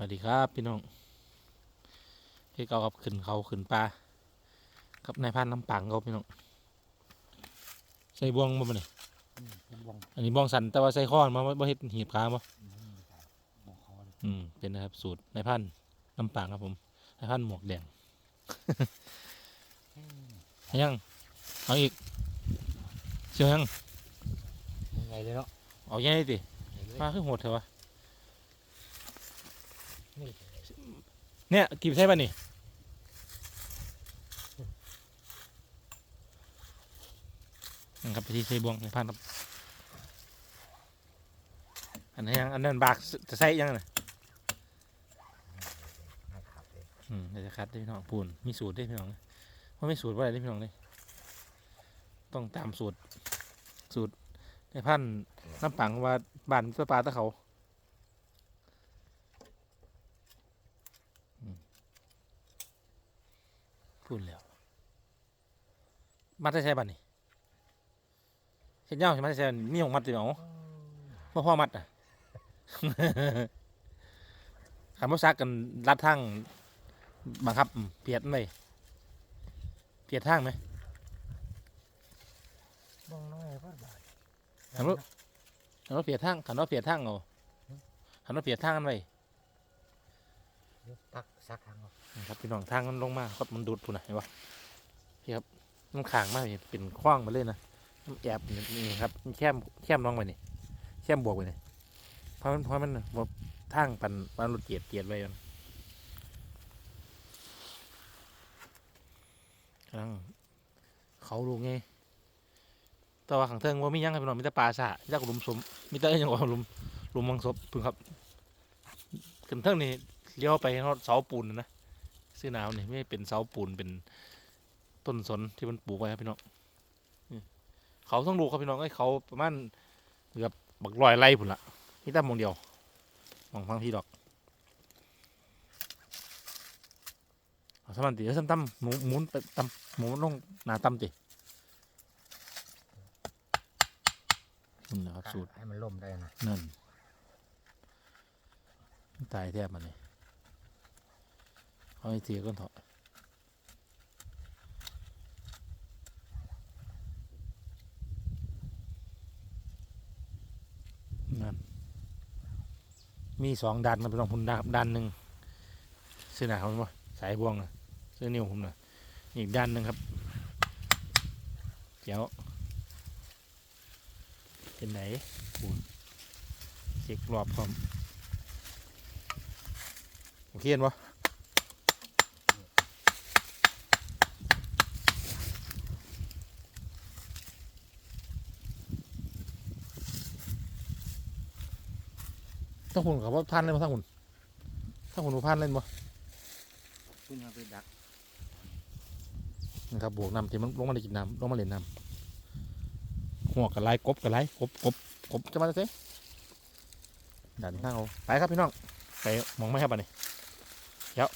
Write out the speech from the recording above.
สวัสดีครับพี่น้องที่เก่ากับขึ้นเขาขึ้นปลากับนายพันน้ำปังเขาพี่น้องใส่บ่วงบ่มาเนี่ยอืมเป็นวงอันนี้บ่วงสันแต่ว่าใส่ข้อนมาบ่เฮ็ดหีบขาบ่อืมวงคอเลยอืมเป็นนะครับสูตรนายพันน้ำปังครับผมนายพันหมวกแดงเอายังเอาอีกเชื่อยังยังไงเลยเนาะเอายังไงติใหญ่เลยมาขึ้นโหดเถอะวะนี่ เนี่ยกีบใช่ป่ะนี่นะครับไปที่ใส่บ่วงในพันครับอันนี้ยังอันนั้นบากจะใส่ยังนะไม่ขาดเลยอืมเดี๋ยวจะคัดได้พี่น้องปูนมีสูตรได้พี่น้องว่าไม่สูตรว่าอะไรได้พี่น้องเลยต้องตามสูตรสูตรในพันธุ์น้ำปังว่าบ้านตัวปาตะเขาอืม พูดแล้วมัดได้ใช่บ้านนี่เห็นเงาใช่ไหมใช่มีของมัดจี๋เอาพ่อพ่อมัดอะคำว่าซักกันรัดทั้งบังคับอืมเปียดไหมเปียดทางไหมบ้องน้อยก็บาทขันว่าขันว่าเปียดทางขันว่าเปียดทางเอาขันว่าเปียดทางกันไว้เดี๋ยวตัก ซักทางออกนะครับพี่น้องทางมันลงมาครับมันดูดปุ่นนะเห็นปะพี่ครับมันขางมากเลยเป็นคว้างมาเลยนะมันแอบนี่ครับมันแคมแคมลงไปนี่แคมบวกไปนี่เพราะมันเพราะมันบทางปันปันรถเกียดเกียดไว้มันกำลังเขาลูกไงแต่ว่าขังเทิงว่ามียังครับพี่น้องมีแต่ปลาสะมีแต่หลุมสมมีแต่ยังว่าหลุมหลุมมังศพพึ่งครับขังเทิงนี่ เลี้ยวไปเขาเสาปูนนะนะซื้อหนาวนี่ไม่เป็นเสาปูนเป็นต้นสนที่มันปลูกไว้ครับพี่น้องนี่เขาต้องดูครับพี่น้องไอ้ยเขาประมาณเกือบบักลอยไร่ผุนละนี่ตั้มมองเดียวมองฟังพี่ดอกเอาสมันติเอาซ้ำตั้มหมูหมุนไปตั้มหมูลงหนาตั้มตินี่นะครับสูตรให้มันล่มได้นะนั่นตายแทบมันเลย เอาไอ้เทียก้อนเถอะนั่นมีสองดันมันเป็นสองพุ่นดานดันหนึ่งเสื้อหนาเขาเป็นว่าสายบ่วงนะเสื้อนิ้วผมนะอีกด้านหนึ่งครับเจ้าเป็นไหนเช็ครอบพร้อมโอเคเห็นปะ ถ้าหุ่นกับว่าพันเล่นปะถ้าหุ่นถ้าหุ่นว่าพันเล่นปะขึ้นมาไปดักนะครับบวกน้ำที่มันลงมาได้กินน้ำลงมาเล่นน้ำหัวกับไรกบกับไรกบกบกบจะมาจะเซ่ดันข้างเอาไปครับพี่น้องไปมองไม่ครับอันนี้เดี๋ยว